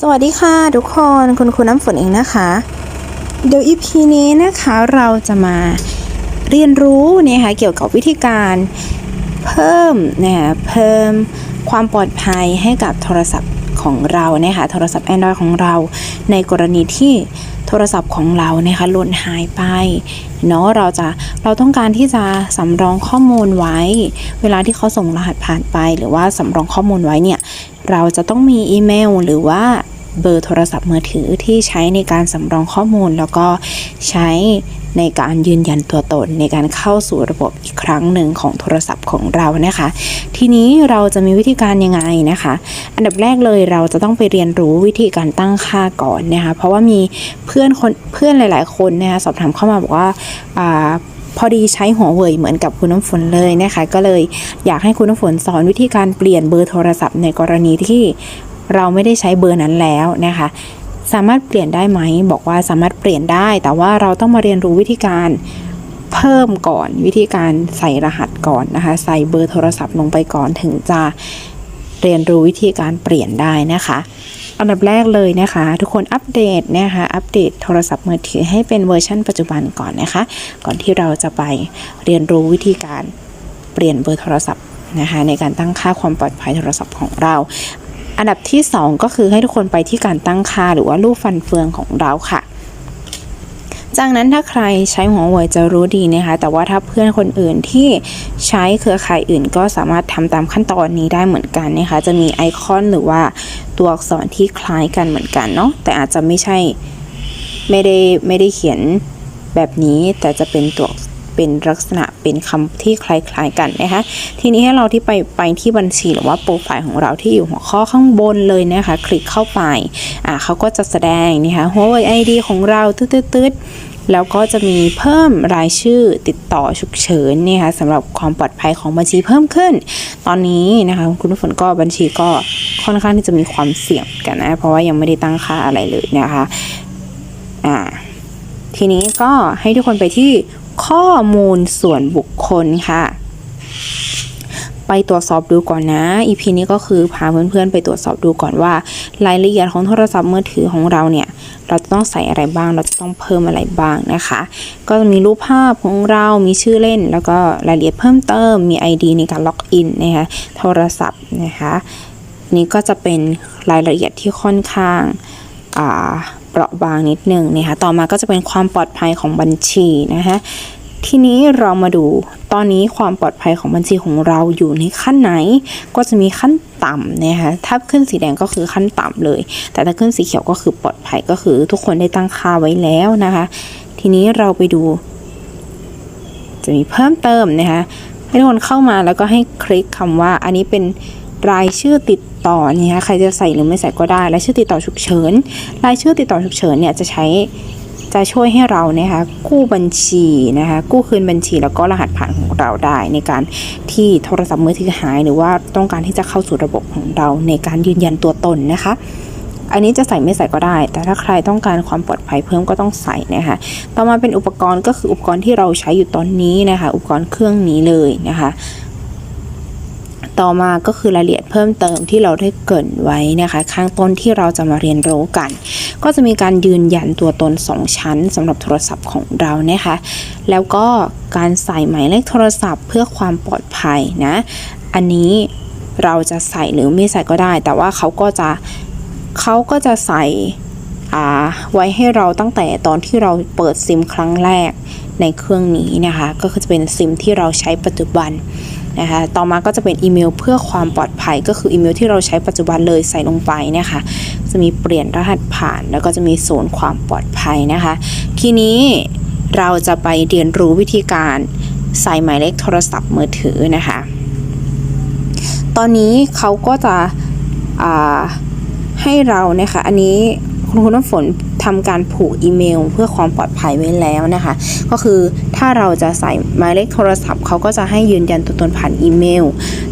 สวัสดีค่ะทุกคนคุณครูน้ำฝนเองนะคะ เดี๋ยวอีพีนี้นะคะเราจะมาเรียนรู้เนี่ยค่ะเกี่ยวกับวิธีการเพิ่มเนี่ยเพิ่มความปลอดภัยให้กับโทรศัพท์ของเราเนี่ยค่ะโทรศัพท์ Android ของเรา ในกรณีที่ ทรศัพท์ของเราเนี่ยคะหล่นหายไปเนาะเราจะเราต้องการที่จะสำรองข้อมูลไว้ เวลาที่เขาส่งรหัสผ่านไป หรือว่าสำรองข้อมูลไว้เนี่ยเราจะต้องมีอีเมล หรือว่าเบอร์โทรศัพท์มือถือที่ใช้ในการสำรองข้อมูล แล้วก็ใช้ ในการยืนยันตัวตนในการเข้าสู่ระบบอีกครั้งหนึ่งของโทรศัพท์ของเรานะคะ ทีนี้เราจะมีวิธีการยังไงนะคะ อันดับแรกเลยเราจะต้องไปเรียนรู้วิธีการตั้งค่าก่อนนะคะเพราะว่ามีเพื่อนคนเพื่อนหลาย ๆ คนนะคะสอบถามเข้ามาบอกว่าพอดีใช้หัวเว่ยเหมือนกับคุณน้ำฝนเลยนะคะ ก็เลยอยากให้คุณน้ำฝนสอนวิธีการเปลี่ยนเบอร์โทรศัพท์ในกรณีที่เราไม่ได้ใช้เบอร์นั้นแล้วนะคะ สามารถเปลี่ยนได้ไหม บอกว่าสามารถเปลี่ยนได้ แต่ว่าเราต้องมาเรียนรู้วิธีการเพิ่มก่อนวิธีการใส่รหัสก่อนนะคะ ใส่เบอร์โทรศัพท์ลงไปก่อนถึงจะเรียนรู้วิธีการเปลี่ยนได้นะคะอันดับแรกเลยนะคะ ทุกคนอัปเดตนะคะอัปเดตโทรศัพท์มือถือให้เป็นเวอร์ชันปัจจุบันก่อนนะคะ ก่อนที่เราจะไปเรียนรู้วิธีการเปลี่ยนเบอร์โทรศัพท์นะคะในการตั้งค่าความปลอดภัยโทรศัพท์ของเรา อันดับที่ 2 ก็คือให้ทุกคนไปที่การตั้งค่าหรือว่ารูปฟันเฟืองของเราค่ะ จากนั้นถ้าใครใช้หัวเว่ยจะรู้ดีนะคะ แต่ว่าถ้าเพื่อนคนอื่นที่ใช้เครือข่ายอื่น ก็สามารถทำตามขั้นตอนนี้ได้เหมือนกันนะคะ จะมีไอคอนหรือว่าตัวอักษรที่คล้ายกันเหมือนกันเนาะ แต่อาจจะไม่ใช่ไม่ได้ไม่ได้เขียนแบบนี้แต่จะเป็นตัว เป็นลักษณะเป็นคำที่คล้ายๆกันนะคะ ทีนี้ให้เราที่ไปไปที่บัญชีหรือว่าโปรไฟล์ของเราที่อยู่หัวข้อข้างบนเลยนะคะ คลิกเข้าไปอ่าเขาก็จะแสดงนะคะหัวไอดีของเราตืดๆแล้วก็จะมีเพิ่มรายชื่อติดต่อฉุกเฉินเนี่ยค่ะสำหรับความปลอดภัยของบัญชีเพิ่มขึ้น ตอนนี้นะคะคุณผู้ฝนก็บัญชีก็ค่อนข้างที่จะมีความเสี่ยงกันนะ เพราะว่ายังไม่ได้ตั้งค่าอะไรเลยนะคะ อ่า ทีนี้ก็ให้ทุกคนไปที่ ข้อมูลส่วนบุคคลค่ะ ไปตรวจสอบดูก่อนนะ EP นี้ก็คือพาเพื่อนๆไปตรวจสอบดูก่อนว่า รายละเอียดของโทรศัพท์มือถือของเราเนี่ย เราจะต้องใส่อะไรบ้าง เราจะต้องเพิ่มอะไรบ้างนะคะ ก็จะมีรูปภาพของเรามีชื่อเล่น แล้วก็รายละเอียดเพิ่มเติมมี ID ในการล็อกอินนะคะโทรศัพท์นะคะนี่ก็จะเป็นรายละเอียดที่ค่อนข้างอ่า เปราะบางนิดนึงนะคะต่อมาก็จะเป็นความปลอดภัยของบัญชีนะคะทีนี้เรามาดูตอนนี้ความปลอดภัยของบัญชีของเราอยู่ในขั้นไหน ก็จะมีขั้นต่ำนะคะถ้าขึ้นสีแดงก็คือขั้นต่ำเลย แต่ถ้าขึ้นสีเขียวก็คือปลอดภัยก็คือ ทุกคนได้ตั้งค่าไว้แล้วนะคะ ทีนี้เราไปดู จะมีเพิ่มเติมนะคะให้ทุกคนเข้ามาแล้วก็ให้คลิกคำว่าอันนี้เป็น รายชื่อติดต่อเนี่ยใครจะใส่หรือไม่ใส่ก็ได้รายชื่อติดต่อฉุกเฉินรายชื่อติดต่อฉุกเฉินเนี่ยจะใช้จะช่วยให้เรานะคะกู้บัญชีนะคะกู้คืนบัญชีแล้วก็รหัสผ่านของเราได้ในการที่โทรศัพท์มือถือหาย หรือว่าต้องการที่จะเข้าสู่ระบบของเราในการยืนยันตัวตนนะคะอันนี้จะใส่ไม่ใส่ก็ได้ แต่ถ้าใครต้องการความปลอดภัยเพิ่มก็ต้องใส่นะคะ ต่อมาเป็นอุปกรณ์ก็คืออุปกรณ์ที่เราใช้อยู่ตอนนี้นะคะ อุปกรณ์เครื่องนี้เลยนะคะ ต่อมาก็คือรายละเอียดเพิ่มเติมที่เราได้เกรินไว้นะคะ ข้างต้นที่เราจะมาเรียนรู้กัน ก็จะมีการยืนยันตัวตน 2 ชั้นสำหรับโทรศัพท์ของเรานะคะ แล้วก็การใส่หมายเลขโทรศัพท์ เพื่อความปลอดภัยนะ อันนี้เราจะใส่หรือไม่ใส่ก็ได้ แต่ว่าเขาก็จะเขาก็จะใส่ไว้ให้เราตั้งแต่ตอนที่เราเปิดซิมครั้งแรกในเครื่องนี้นะคะ ก็คือจะเป็นซิมที่เราใช้ปัจจุบัน นะคะต่อมาก็จะเป็นอีเมลเพื่อความปลอดภัยก็คืออีเมลที่เราใช้ปัจจุบันเลยใส่ลงไปนะคะจะมีเปลี่ยนรหัสผ่าน แล้วก็จะมีโซนความปลอดภัยนะคะ ทีนี้เราจะไปเรียนรู้วิธีการใส่หมายเลขโทรศัพท์มือถือนะคะ ตอนนี้เขาก็จะให้เรานะคะ อันนี้คุณคุณน้ำฝนทำการผูกอีเมลเพื่อความปลอดภัยไว้แล้วนะคะ ก็คือ ถ้าเราจะใส่หมายเลขโทรศัพท์เขาก็จะให้ยืนยันตัวตนผ่านอีเมล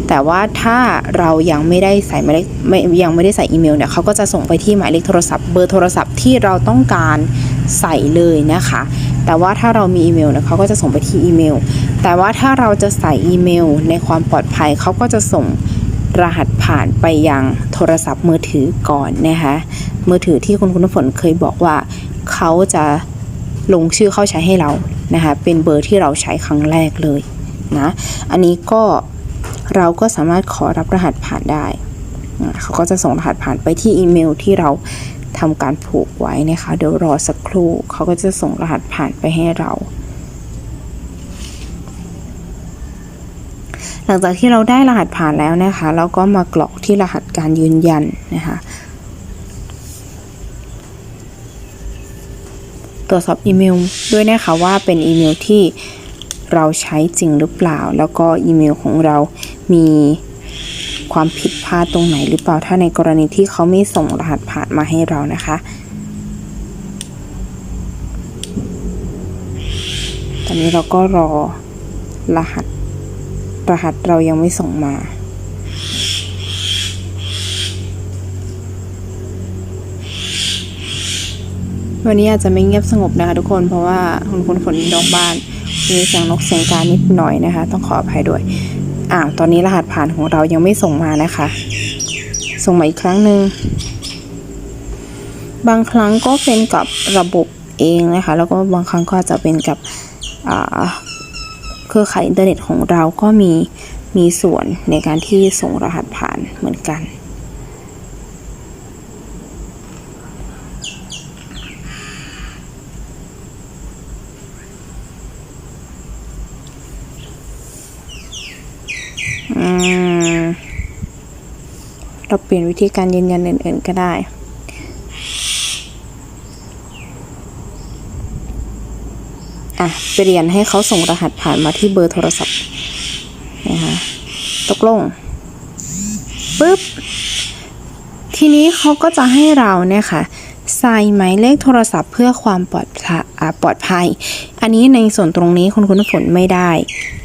แต่ว่าถ้าเรายังไม่ได้ใส่หมายเลขไม่ยังไม่ได้ใส่อีเมลเนี่ยเขาก็จะส่งไปที่หมายเลขโทรศัพท์เบอร์โทรศัพท์ที่เราต้องการใส่เลยนะคะ แต่ว่าถ้าเรามีอีเมลเนี่ยเขาก็จะส่งไปที่อีเมล แต่ว่าถ้าเราจะใส่อีเมล ในความปลอดภัยเขาก็จะส่งรหัสผ่านไปยังโทรศัพท์มือถือก่อนนะคะมือถือที่คุณคุณฝนเคยบอกว่าเขาจะลงชื่อเข้าใช้ให้เรา นะคะเป็นเบอร์ที่เราใช้ครั้งแรกเลยนะอันนี้ก็เราก็สามารถขอรับรหัสผ่านได้เขาก็จะส่งรหัสผ่านไปที่อีเมลที่เราทำการผูกไว้นะคะเดี๋ยวรอสักครู่เขาก็จะส่งรหัสผ่านไปให้เรา หลังจากที่เราได้รหัสผ่านแล้วนะคะ เราก็มากรอกที่รหัสการยืนยันนะคะ ตรวจสอบอีเมลด้วยนะคะว่าเป็นอีเมลที่เราใช้จริงหรือเปล่า แล้วก็อีเมลของเรามีความผิดพลาดตรงไหนหรือเปล่า ถ้าในกรณีที่เขาไม่ส่งรหัสผ่านมาให้เรานะคะ ตอนนี้เราก็รอรหัสรหัสเรายังไม่ส่งมา วันนี้อาจจะไม่เงียบสงบนะคะทุกคนเพราะว่าคุณคุณฝนนอกบ้านมีเสียงนกเสียงกานิดหน่อยนะคะ ต้องขออภัยด้วยอ่าตอนนี้รหัสผ่านของเรายังไม่ส่งมานะคะ ส่งมาอีกครั้งหนึ่งบางครั้งก็เป็นกับระบบเองนะคะ แล้วก็บางครั้งก็จะเป็นกับเครือข่ายอินเทอร์เน็ตของเราก็มีมีส่วนในการที่ส่งรหัสผ่านเหมือนกัน เราเปลี่ยนวิธีการยืนยันอื่น ๆ ก็ได้ อะ เปลี่ยนให้เขาส่งรหัสผ่านมาที่เบอร์โทรศัพท์นะคะตกลงปึ๊บ ทีนี้เขาก็จะให้เราเนี่ยค่ะใส่หมายเลขโทรศัพท์เพื่อความปลอดภัยอ่าปลอดภัย อันนี้ในส่วนตรงนี้คุณคุณฝนไม่ได้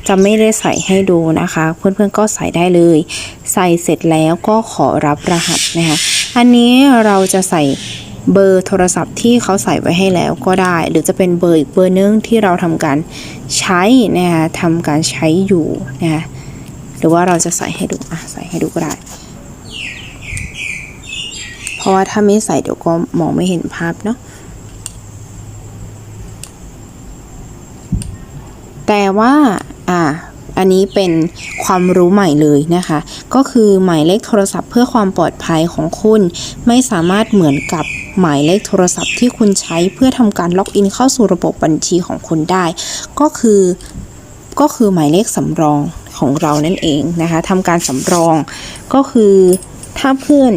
จะไม่ได้ใส่ให้ดูนะคะ เพื่อนๆก็ใส่ได้เลย ใส่เสร็จแล้วก็ขอรับรหัสนะคะอันนี้เราจะใส่เบอร์โทรศัพท์ที่เขาใส่ไว้ให้แล้วก็ได้ หรือจะเป็นเบอร์อีกเบอร์นึงที่เราทำการใช้นะคะทำการใช้อยู่นะคะหรือว่าเราจะใส่ให้ดูอะใส่ให้ดูก็ได้ เพราะว่าถ้าไม่ใส่เดี๋ยวก็มองไม่เห็นภาพเนาะแต่ว่า อ่าอันนี้เป็นความรู้ใหม่เลยนะคะ ก็คือหมายเลขโทรศัพท์เพื่อความปลอดภัยของคุณ ไม่สามารถเหมือนกับหมายเลขโทรศัพท์ที่คุณใช้เพื่อทำการล็อกอินเข้าสู่ระบบบัญชีของคุณได้ ก็คือก็คือหมายเลขสำรองของเรานั่นเองนะคะทำการสำรอง ก็คือถ้าเพื่อน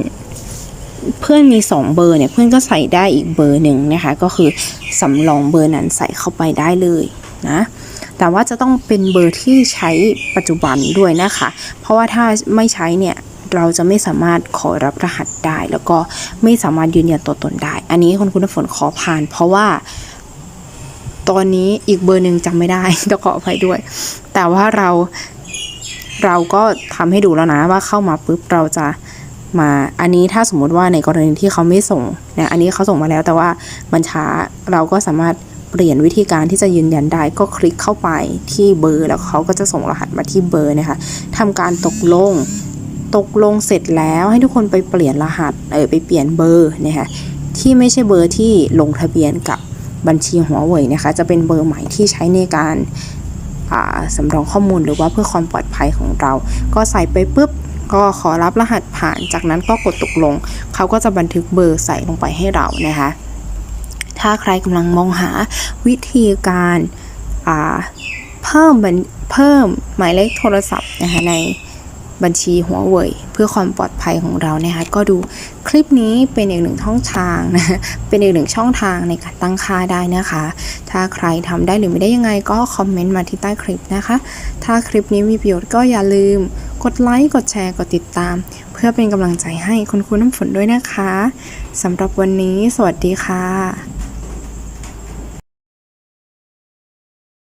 เพื่อนมีสองเบอร์เนี่ยเพื่อนก็ใส่ได้อีกเบอร์หนึ่งนะคะ ก็คือสำรองเบอร์นั้นใส่เข้าไปได้เลยนะ แต่ว่าจะต้องเป็นเบอร์ที่ใช้ปัจจุบันด้วยนะคะ เพราะว่าถ้าไม่ใช้เนี่ยเราจะไม่สามารถขอรับรหัสได้ แล้วก็ไม่สามารถยืนยันตัวตนได้ อันนี้คุณคุณฝนขอผ่าน เพราะว่า ตอนนี้อีกเบอร์หนึ่งจำไม่ได้ต้องขออภัยด้วย แต่ว่าเราเราก็ทำให้ดูแล้วนะว่าเข้ามาปุ๊บเราจะมาอันนี้ถ้าสมมุติว่าในกรณีที่เขาไม่ส่งเนี่ยอันนี้เขาส่งมาแล้วแต่ว่ามันช้าเราก็สามารถ เปลี่ยนวิธีการที่จะยืนยันได้ก็คลิกเข้าไปที่เบอร์ แล้วเขาก็จะส่งรหัสมาที่เบอร์นะคะทำการตกลง ตกลงเสร็จแล้วให้ทุกคนไปเปลี่ยนรหัสเออไปเปลี่ยนเบอร์นะคะที่ไม่ใช่เบอร์ที่ลงทะเบียนกับบัญชีหัวเว่ยนะคะ จะเป็นเบอร์ใหม่ที่ใช้ในการาสำรองข้อมูลหรือว่าเพื่อความปลอดภัยของเรา ก็ใส่ไปปุ๊บก็ขอรับรหัสผ่านจากนั้นก็กดตกลง เขาก็จะบันทึกเบอร์ใส่ลงไปให้เรานะคะ ถ้าใครกำลังมองหาวิธีการาเพิ่มเพิ่มหมายเลขโทรศัพท์นะคะในบัญชีหัวเว่ยเพื่อความปลอดภัยของเรานะคะก็ดูคลิปนี้เป็นอีกหนึ่งช่องทางนะเป็นอีกหนึ่งช่องทางในการตั้งค่าได้นะคะ ถ้าใครทำได้หรือไม่ได้ยังไงก็คอมเมนต์มาที่ใต้คลิปนะคะ ถ้าคลิปนี้มีประโยชน์ก็อย่าลืม กดไลค์กดแชร์กดติดตาม เพื่อเป็นกำลังใจให้คุณครูน้ำฝนด้วยนะคะสำหรับวันนี้ สวัสดีค่ะ